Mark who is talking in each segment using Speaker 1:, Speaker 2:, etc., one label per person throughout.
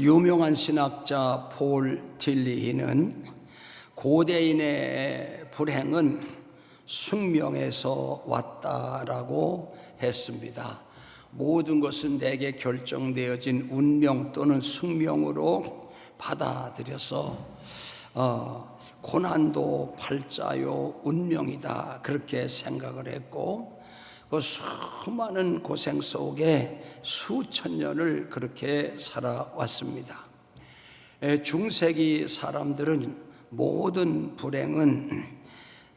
Speaker 1: 유명한 신학자 폴 딜리히는 고대인의 불행은 숙명에서 왔다라고 했습니다. 모든 것은 내게 결정되어진 운명 또는 숙명으로 받아들여서 어, 고난도 팔자요 운명이다 그렇게 생각을 했고 그 수많은 고생 속에 수천 년을 그렇게 살아왔습니다. 에, 중세기 사람들은 모든 불행은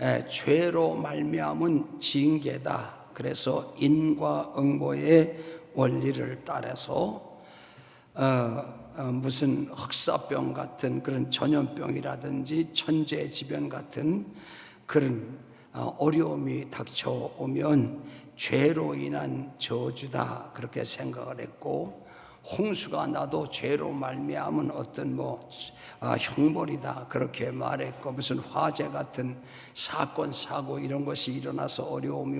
Speaker 1: 에, 죄로 말미암은 징계다. 그래서 인과응보의 원리를 따라서 어, 어, 무슨 흑사병 같은 그런 전염병이라든지 천재지변 같은 그런 어, 어려움이 닥쳐오면 죄로 인한 저주다 그렇게 생각을 했고 홍수가 나도 죄로 말미암은 어떤 뭐 아, 형벌이다 그렇게 말했고 무슨 화재 같은 사건 사고 이런 것이 일어나서 어려움이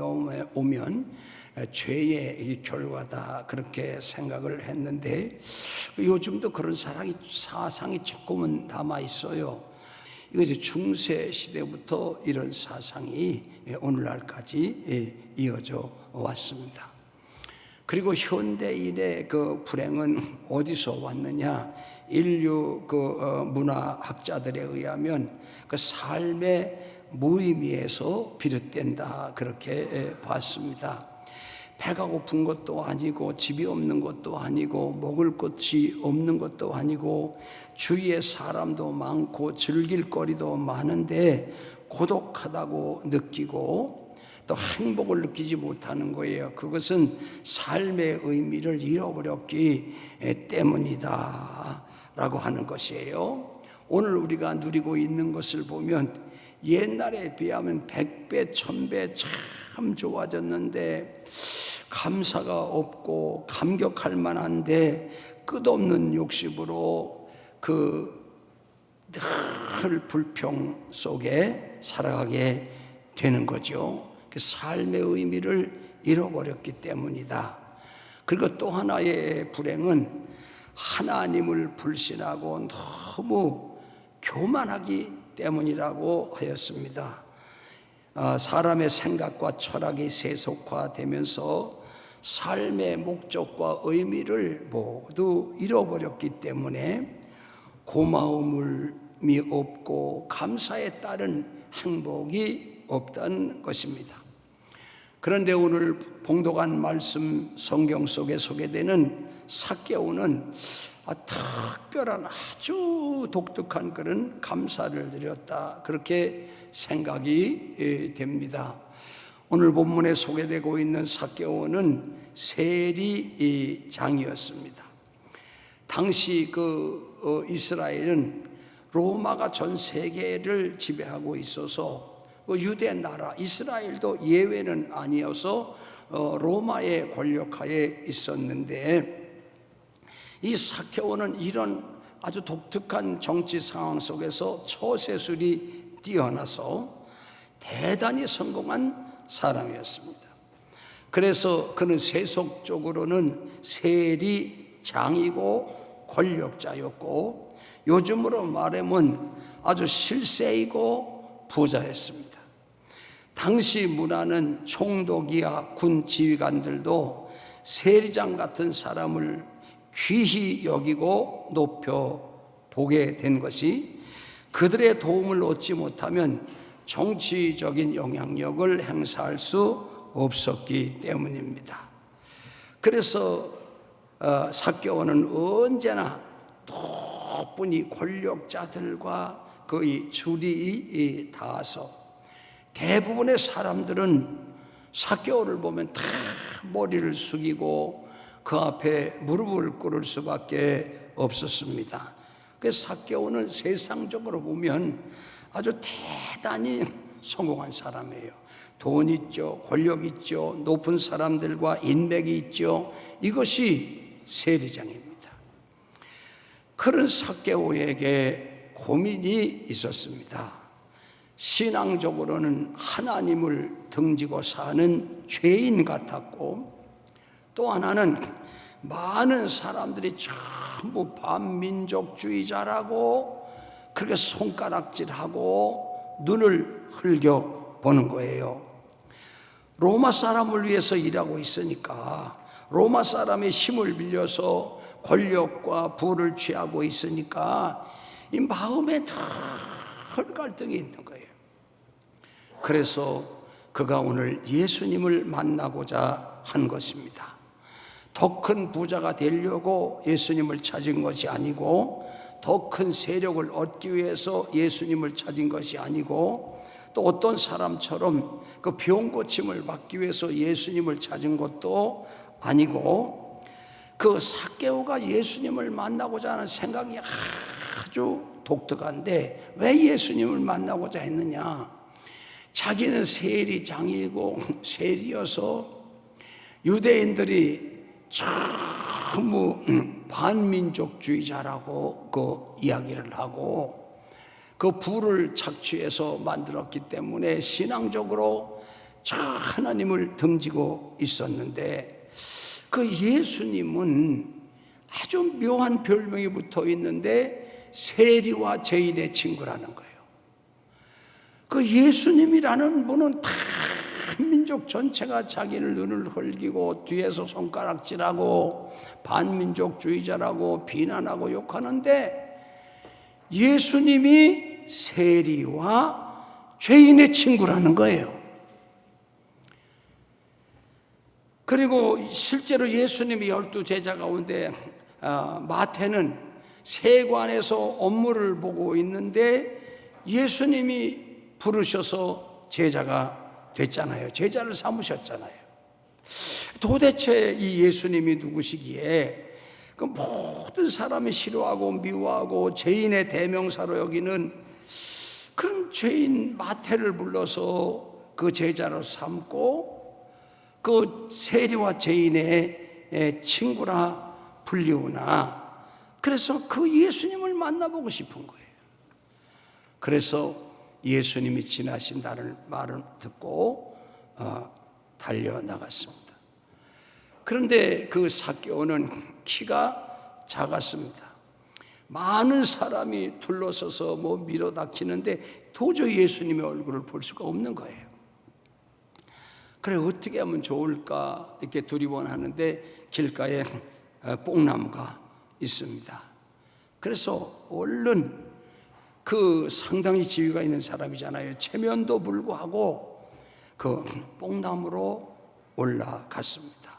Speaker 1: 오면 죄의 이 결과다 그렇게 생각을 했는데 요즘도 그런 사랑이 사상이 조금은 남아 있어요. 이거 이제 중세 시대부터 이런 사상이 오늘날까지 이어져 왔습니다. 그리고 현대인의 그 불행은 어디서 왔느냐? 인류 그 어, 문화학자들에 의하면 그 삶의 무의미에서 비롯된다 그렇게 봤습니다. 배가 고픈 것도 아니고 집이 없는 것도 아니고 먹을 것이 없는 것도 아니고 주위에 사람도 많고 즐길 거리도 많은데 고독하다고 느끼고 또 행복을 느끼지 못하는 거예요. 그것은 삶의 의미를 잃어버렸기 때문이다. 라고 하는 것이에요. 오늘 우리가 누리고 있는 것을 보면 옛날에 비하면 백배, 천배 참 좋아졌는데 감사가 없고 감격할 만한데 끝없는 욕심으로 그 늘 불평 속에 살아가게 되는 거죠. 그 삶의 의미를 잃어버렸기 때문이다. 그리고 또 하나의 불행은 하나님을 불신하고 너무 교만하기 때문이라고 하였습니다. 아, 사람의 생각과 철학이 세속화되면서 삶의 목적과 의미를 모두 잃어버렸기 때문에 고마움이 없고 감사에 따른 행복이 없다는 것입니다. 그런데 오늘 봉독한 말씀 성경 속에 소개되는 사개오는 아, 특별한 아주 독특한 그런 감사를 드렸다. 그렇게 생각이 예, 됩니다. 오늘 본문에 소개되고 있는 사개오는 세리장이었습니다. 당시 그 어, 이스라엘은 로마가 전 세계를 지배하고 있어서 그 유대 나라 이스라엘도 예외는 아니어서 어, 로마의 권력하에 있었는데 이 사케오는 이런 아주 독특한 정치 상황 속에서 처세술이 뛰어나서 대단히 성공한 사람이었습니다. 그래서 그는 세속적으로는 세리장이고 권력자였고 요즘으로 말하면 아주 실세이고 부자였습니다. 당시 문화는 총독이야 군 지휘관들도 세리장 같은 사람을 귀히 여기고 높여 보게 된 것이 그들의 도움을 얻지 못하면 정치적인 영향력을 행사할 수 없었기 때문입니다. 그래서 어, 사개오는 언제나 이 권력자들과 그의 줄이 닿아서 대부분의 사람들은 사개오를 보면 다 머리를 숙이고 그 앞에 무릎을 꿇을 수밖에 없었습니다. 그 사개오는 세상적으로 보면 아주 대단히 성공한 사람이에요. 돈 있죠, 권력 있죠, 높은 사람들과 인맥이 있죠. 이것이 세리장입니다. 그런 사개오에게 고민이 있었습니다. 신앙적으로는 하나님을 등지고 사는 죄인 같았고 또 하나는 많은 사람들이 전부 반민족주의자라고 그렇게 손가락질하고 눈을 흘겨 보는 거예요. 로마 사람을 위해서 일하고 있으니까 로마 사람의 힘을 빌려서 권력과 부를 취하고 있으니까 이 마음에 늘 갈등이 있는 거예요. 그래서 그가 오늘 예수님을 만나고자 한 것입니다. 더 큰 부자가 되려고 예수님을 찾은 것이 아니고 더 큰 세력을 얻기 위해서 예수님을 찾은 것이 아니고 또 어떤 사람처럼 그 병 고침을 받기 위해서 예수님을 찾은 것도 아니고 그 사개오가 예수님을 만나고자 하는 생각이 아주 독특한데 왜 예수님을 만나고자 했느냐? 자기는 세리장이고 세리여서 유대인들이 전부 반민족주의자라고 그 이야기를 하고 그 부를 착취해서 만들었기 때문에 신앙적으로 저 하나님을 등지고 있었는데 그 예수님은 아주 묘한 별명이 붙어 있는데 세리와 죄인의 친구라는 거예요. 그 예수님이라는 분은 다 민족 전체가 자기를 눈을 흘기고 뒤에서 손가락질하고 반민족주의자라고 비난하고 욕하는데 예수님이 세리와 죄인의 친구라는 거예요. 그리고 실제로 예수님이 열두 제자 가운데 아, 마태는 세관에서 업무를 보고 있는데 예수님이 부르셔서 제자가 됐잖아요. 제자를 삼으셨잖아요. 도대체 이 예수님이 누구시기에 그 모든 사람이 싫어하고 미워하고 죄인의 대명사로 여기는 그런 죄인 마태를 불러서 그 제자로 삼고 그 세리와 죄인의 친구라 불리우나 그래서 그 예수님을 만나보고 싶은 거예요. 그래서 예수님이 지나신다는 말을 듣고 어, 달려 나갔습니다. 그런데 그 사개오는 키가 작았습니다. 많은 사람이 둘러서서 뭐 밀어닥치는데 도저히 예수님의 얼굴을 볼 수가 없는 거예요. 그래 어떻게 하면 좋을까 이렇게 두리번하는데 길가에 어, 뽕나무가 있습니다. 그래서 얼른 그 상당히 지위가 있는 사람이잖아요. 체면도 불구하고 그 뽕나무로 올라갔습니다.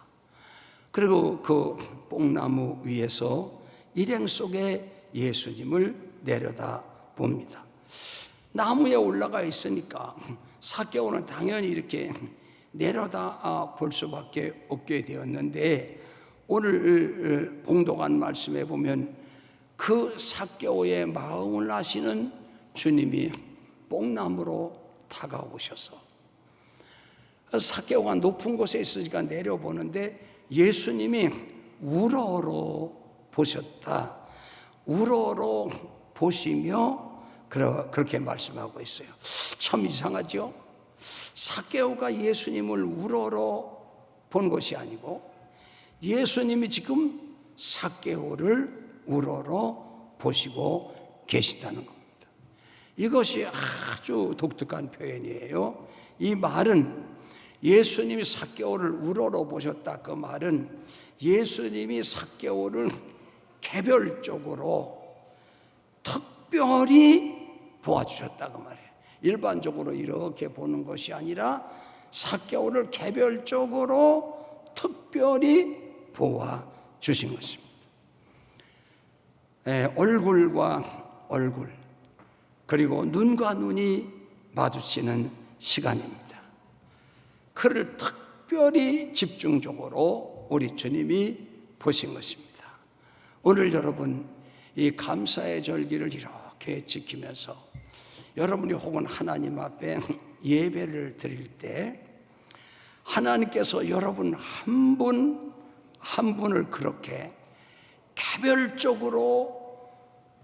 Speaker 1: 그리고 그 뽕나무 위에서 일행 속에 예수님을 내려다 봅니다. 나무에 올라가 있으니까 사개오는 당연히 이렇게 내려다 볼 수밖에 없게 되었는데 오늘 봉독한 말씀에 보면 그 사개오의 마음을 아시는 주님이 뽕나무로 다가오셔서 사개오가 높은 곳에 있으니까 내려보는데 예수님이 우러러 보셨다. 우러러 보시며 그렇게 말씀하고 있어요. 참 이상하죠? 사개오가 예수님을 우러러 본 것이 아니고 예수님이 지금 사개오를 우러러 보시고 계시다는 겁니다. 이것이 아주 독특한 표현이에요. 이 말은 예수님이 사개오를 우러러 보셨다 그 말은 예수님이 사개오를 개별적으로 특별히 보아주셨다 그 말이에요. 일반적으로 이렇게 보는 것이 아니라 사개오를 개별적으로 특별히 보아 주신 것입니다. 에, 얼굴과 얼굴 그리고 눈과 눈이 마주치는 시간입니다. 그를 특별히 집중적으로 우리 주님이 보신 것입니다. 오늘 여러분 이 감사의 절기를 이렇게 지키면서 여러분이 혹은 하나님 앞에 예배를 드릴 때 하나님께서 여러분 한 분, 한 분을 그렇게 개별적으로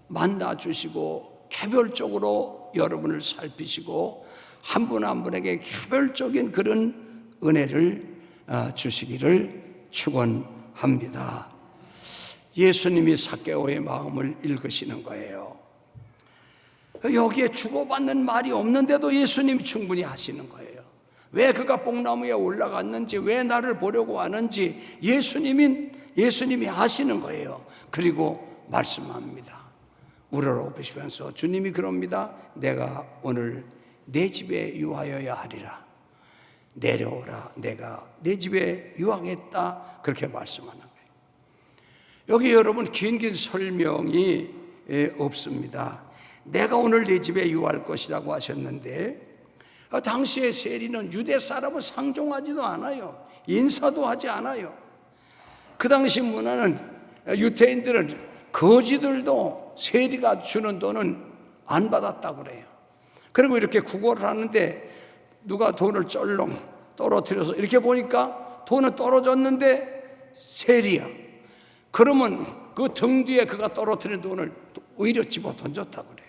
Speaker 1: 만나 주시고, 개별적으로 여러분을 살피시고, 한 분한 분에게 개별적인 그런 은혜를 어, 주시기를 축원합니다. 예수님이 사개오의 마음을 읽으시는 거예요. 여기에 주고받는 말이 없는데도 예수님이 충분히 하시는 거예요. 왜 그가 뽕나무에 올라갔는지, 왜 나를 보려고 하는지 예수님이 예수님이 아시는 거예요. 그리고 말씀합니다. 우러러보시면서 주님이 그럽니다. 내가 오늘 내 집에 유하여야 하리라. 내려오라. 내가 내 집에 유하겠다. 그렇게 말씀하는 거예요. 여기 여러분 긴긴 설명이 예, 없습니다. 내가 오늘 내 집에 유할 것이라고 하셨는데 아, 당시의 세리는 유대 사람을 상종하지도 않아요. 인사도 하지 않아요. 그 당시 문화는 유태인들은 거지들도 세리가 주는 돈은 안 받았다고 그래요. 그리고 이렇게 구걸을 하는데 누가 돈을 쩔렁 떨어뜨려서 이렇게 보니까 돈은 떨어졌는데 세리야. 그러면 그 등 뒤에 그가 떨어뜨린 돈을 오히려 집어 던졌다고 그래요.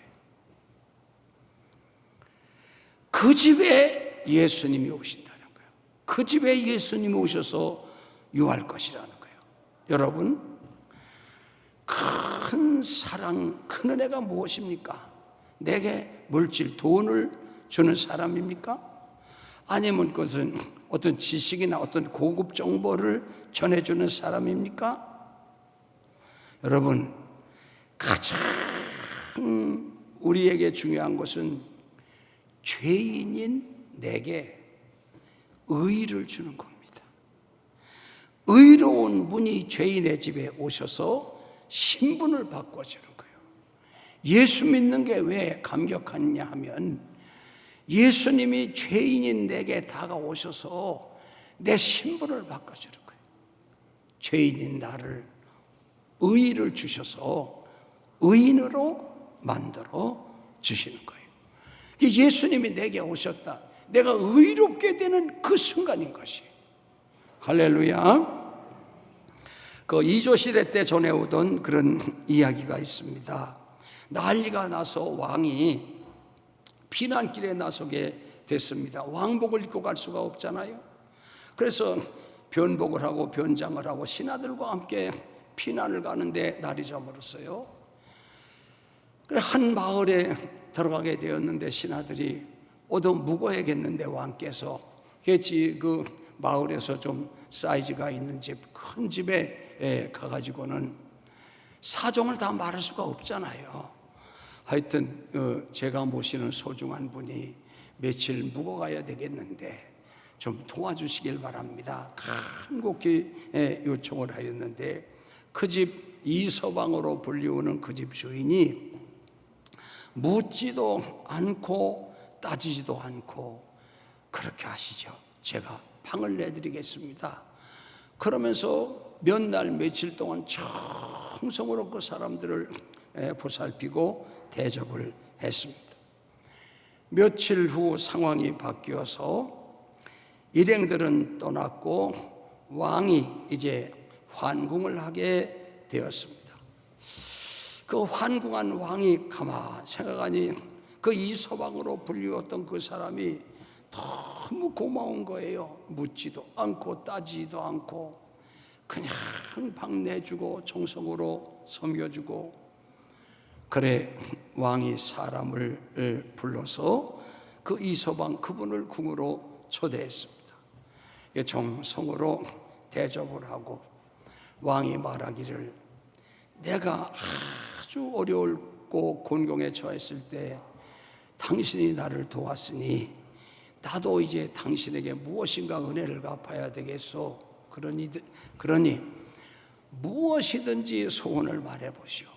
Speaker 1: 그 집에 예수님이 오신다는 거예요. 그 집에 예수님이 오셔서 유할 것이라는. 여러분, 큰 사랑, 큰 은혜가 무엇입니까? 내게 물질, 돈을 주는 사람입니까? 아니면 그것은 어떤 지식이나 어떤 고급 정보를 전해주는 사람입니까? 여러분, 가장 우리에게 중요한 것은 죄인인 내게 의를 주는 겁니다. 의로운 분이 죄인의 집에 오셔서 신분을 바꿔주는 거예요. 예수 믿는 게 왜 감격하느냐 하면 예수님이 죄인인 내게 다가오셔서 내 신분을 바꿔주는 거예요. 죄인인 나를 의를 주셔서 의인으로 만들어 주시는 거예요. 예수님이 내게 오셨다. 내가 의롭게 되는 그 순간인 것이. 할렐루야. 그 이조 시대 때 전해오던 그런 이야기가 있습니다. 난리가 나서 왕이 피난길에 나서게 됐습니다. 왕복을 입고 갈 수가 없잖아요. 그래서 변복을 하고 변장을 하고 신하들과 함께 피난을 가는데 날이 저물었어요. 그래 한 마을에 들어가게 되었는데 신하들이 오도 묵어야겠는데 왕께서 그치 그 마을에서 좀 사이즈가 있는 집 큰 집에 가가지고는 사정을 다 말할 수가 없잖아요. 하여튼 어, 제가 모시는 소중한 분이 며칠 묵어가야 되겠는데 좀 도와주시길 바랍니다. 간곡히 요청을 하였는데 그 집 이서방으로 불리우는 그 집 주인이 묻지도 않고 따지지도 않고 그렇게 하시죠. 제가 방을 내드리겠습니다. 그러면서 몇 날 며칠 동안 정성으로 그 사람들을 보살피고 대접을 했습니다. 며칠 후 상황이 바뀌어서 일행들은 떠났고 왕이 이제 환궁을 하게 되었습니다. 그 환궁한 왕이 가만 생각하니 그 이서방으로 불리웠던 그 사람이 너무 고마운 거예요. 묻지도 않고 따지지도 않고 그냥 방 내주고 정성으로 섬겨주고 그래 왕이 사람을 불러서 그 이서방 그분을 궁으로 초대했습니다. 정성으로 대접을 하고 왕이 말하기를 내가 아주 어려울고 곤경에 처했을 때 당신이 나를 도왔으니 나도 이제 당신에게 무엇인가 은혜를 갚아야 되겠소. 그러니, 그러니 무엇이든지 소원을 말해 보시오.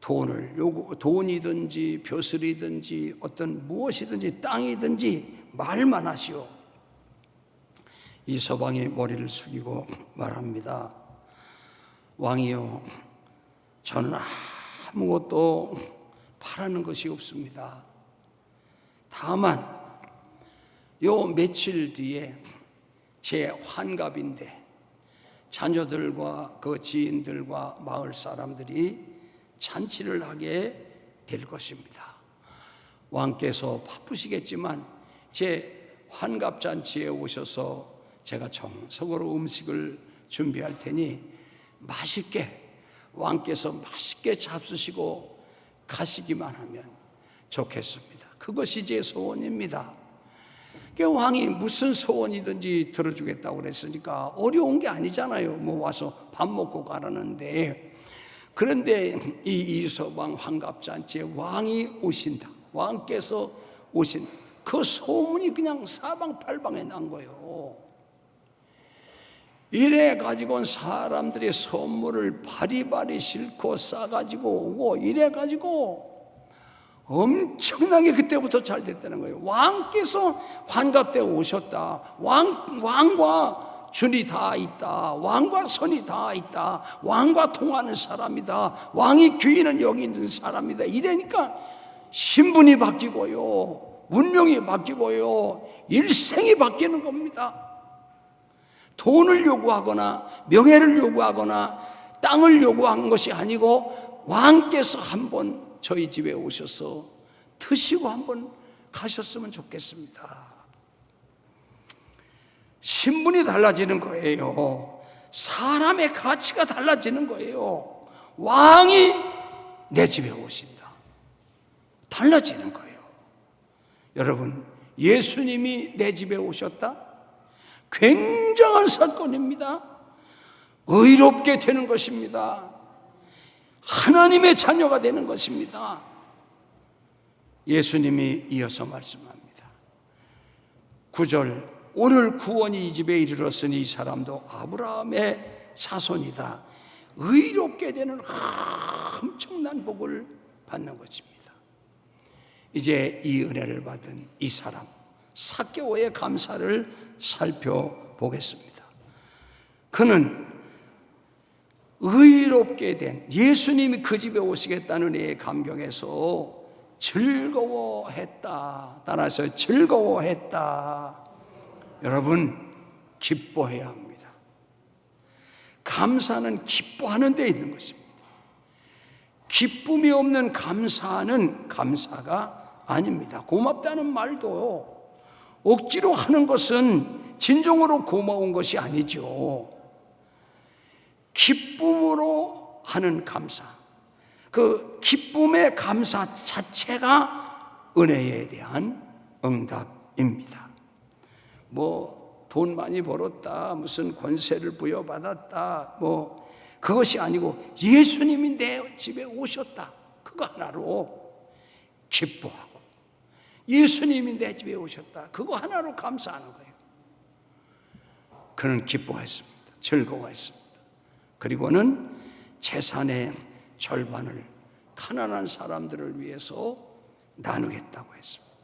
Speaker 1: 돈을 요구, 돈이든지 벼슬이든지 어떤 무엇이든지 땅이든지 말만 하시오. 이 서방이 머리를 숙이고 말합니다. 왕이요, 저는 아무것도 바라는 것이 없습니다. 다만 요 며칠 뒤에 제 환갑인데 자녀들과 그 지인들과 마을 사람들이 잔치를 하게 될 것입니다. 왕께서 바쁘시겠지만 제 환갑 잔치에 오셔서 제가 정성으로 음식을 준비할 테니 맛있게 왕께서 맛있게 잡수시고 가시기만 하면 좋겠습니다. 그것이 제 소원입니다. 그 왕이 무슨 소원이든지 들어주겠다고 그랬으니까 어려운 게 아니잖아요. 뭐 와서 밥 먹고 가라는데 그런데 이 이서방 환갑잔치에 왕이 오신다. 왕께서 오신 그 소문이 그냥 사방팔방에 난 거예요. 이래 가지고 사람들이 선물을 바리바리 싣고 싸가지고 오고 이래 가지고 엄청나게 그때부터 잘 됐다는 거예요. 왕께서 환갑 때 오셨다. 왕, 왕과 준이 다 있다. 왕과 선이 다 있다. 왕과 통하는 사람이다. 왕이 귀인은 여기 있는 사람이다. 이러니까 신분이 바뀌고요. 운명이 바뀌고요. 일생이 바뀌는 겁니다. 돈을 요구하거나 명예를 요구하거나 땅을 요구한 것이 아니고 왕께서 한번 저희 집에 오셔서 드시고 한번 가셨으면 좋겠습니다. 신분이 달라지는 거예요. 사람의 가치가 달라지는 거예요. 왕이 내 집에 오신다. 달라지는 거예요. 여러분, 예수님이 내 집에 오셨다? 굉장한 사건입니다. 의롭게 되는 것입니다. 하나님의 자녀가 되는 것입니다. 예수님이 이어서 말씀합니다. 9절 오늘 구원이 이 집에 이르렀으니 이 사람도 아브라함의 자손이다. 의롭게 되는 엄청난 복을 받는 것입니다. 이제 이 은혜를 받은 이 사람 사개오의 감사를 살펴보겠습니다. 그는 의롭게 된 예수님이 그 집에 오시겠다는 의의 감격에서 즐거워했다. 따라서 즐거워했다. 여러분, 기뻐해야 합니다. 감사는 기뻐하는 데 있는 것입니다. 기쁨이 없는 감사는 감사가 아닙니다. 고맙다는 말도 억지로 하는 것은 진정으로 고마운 것이 아니죠. 기쁨으로 하는 감사. 그 기쁨의 감사 자체가 은혜에 대한 응답입니다. 뭐 돈 많이 벌었다, 무슨 권세를 부여받았다, 뭐 그것이 아니고 예수님이 내 집에 오셨다. 그거 하나로 기뻐하고 예수님이 내 집에 오셨다. 그거 하나로 감사하는 거예요. 그는 기뻐했습니다. 즐거워했습니다. 그리고는 재산의 절반을 가난한 사람들을 위해서 나누겠다고 했습니다.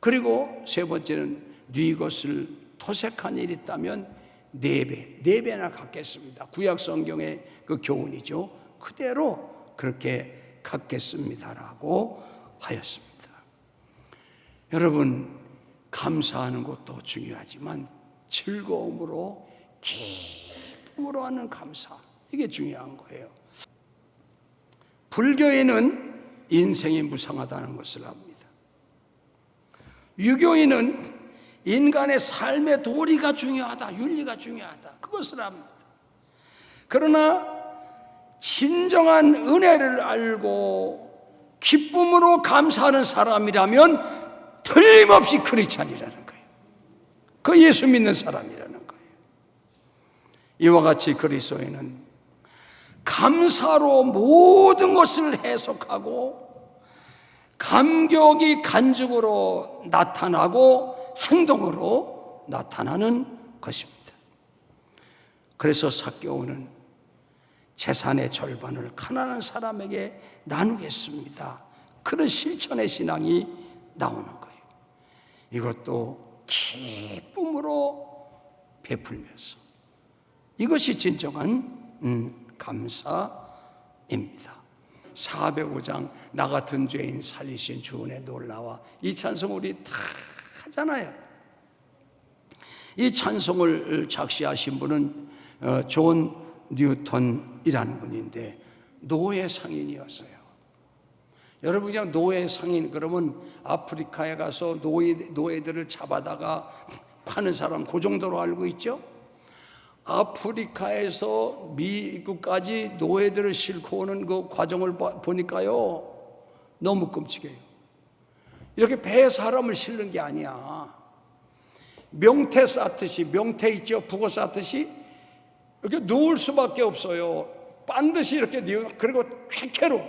Speaker 1: 그리고 세 번째는 네 것을 토색한 일이 있다면 네 배, 네 배나 갚겠습니다. 구약 성경의 그 교훈이죠. 그대로 그렇게 갚겠습니다라고 하였습니다. 여러분 감사하는 것도 중요하지만 즐거움으로 기 쁨으로 하는 감사 이게 중요한 거예요. 불교인은 인생이 무상하다는 것을 압니다. 유교인은 인간의 삶의 도리가 중요하다, 윤리가 중요하다. 그것을 압니다. 그러나 진정한 은혜를 알고 기쁨으로 감사하는 사람이라면 틀림없이 크리스찬이라는 거예요. 그 예수 믿는 사람이라는 거예요. 이와 같이 그리스도인은 감사로 모든 것을 해석하고 감격이 간증으로 나타나고 행동으로 나타나는 것입니다. 그래서 사교우는 재산의 절반을 가난한 사람에게 나누겠습니다. 그런 실천의 신앙이 나오는 거예요. 이것도 기쁨으로 베풀면서 이것이 진정한 음, 감사입니다. 405장 나 같은 죄인 살리신 주은혜 놀라와 이 찬송 우리 다 하잖아요. 이 찬송을 작시하신 분은 어, 존 뉴턴이라는 분인데 노예 상인이었어요. 여러분 그냥 노예 상인 그러면 아프리카에 가서 노예 노예들을 잡아다가 파는 사람 그 정도로 알고 있죠? 아프리카에서 미국까지 노예들을 싣고 오는 그 과정을 봐- 보니까요. 너무 끔찍해요. 이렇게 배에 사람을 실는 게 아니야. 명태 쌓듯이, 명태 있죠? 북어 쌓듯이 이렇게 누울 수밖에 없어요. 반드시 이렇게 누워, 그리고 쾌쾌로.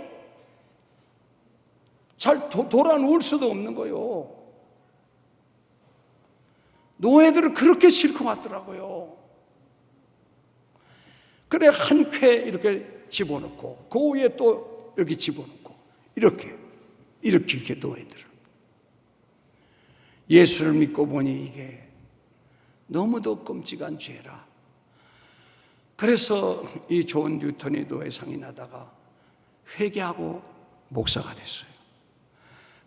Speaker 1: 잘 도, 돌아 누울 수도 없는 거요. 노예들을 그렇게 싣고 왔더라고요. 그래 한 쾌 이렇게 집어넣고 그 위에 또 이렇게 집어넣고 이렇게 이렇게 이렇게 노예들을 예수를 믿고 보니 이게 너무도 끔찍한 죄라. 그래서 이 존 뉴턴이 노예상이 나다가 회개하고 목사가 됐어요.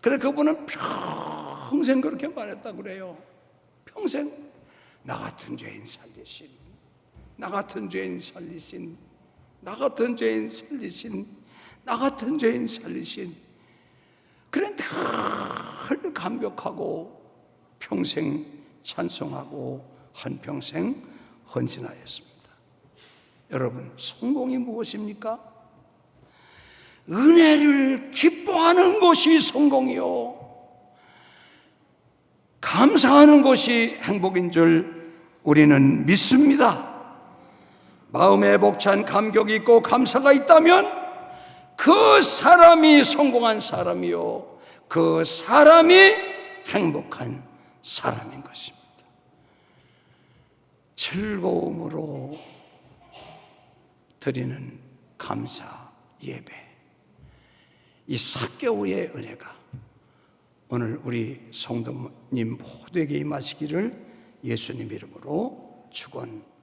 Speaker 1: 그래 그분은 평생 그렇게 말했다 그래요. 평생 나 같은 죄인 살리신, 나 같은 죄인 살리신, 나 같은 죄인 살리신, 나 같은 죄인 살리신. 그래 늘 감격하고 평생 찬송하고 한평생 헌신하였습니다. 여러분, 성공이 무엇입니까? 은혜를 기뻐하는 것이 성공이요. 감사하는 것이 행복인 줄 우리는 믿습니다. 마음에 벅찬 감격이 있고 감사가 있다면 그 사람이 성공한 사람이요. 그 사람이 행복한 사람인 것입니다. 즐거움으로 드리는 감사 예배. 이 사개오의 은혜가 오늘 우리 성도님 모두에게 임하시기를 예수님 이름으로 축원합니다.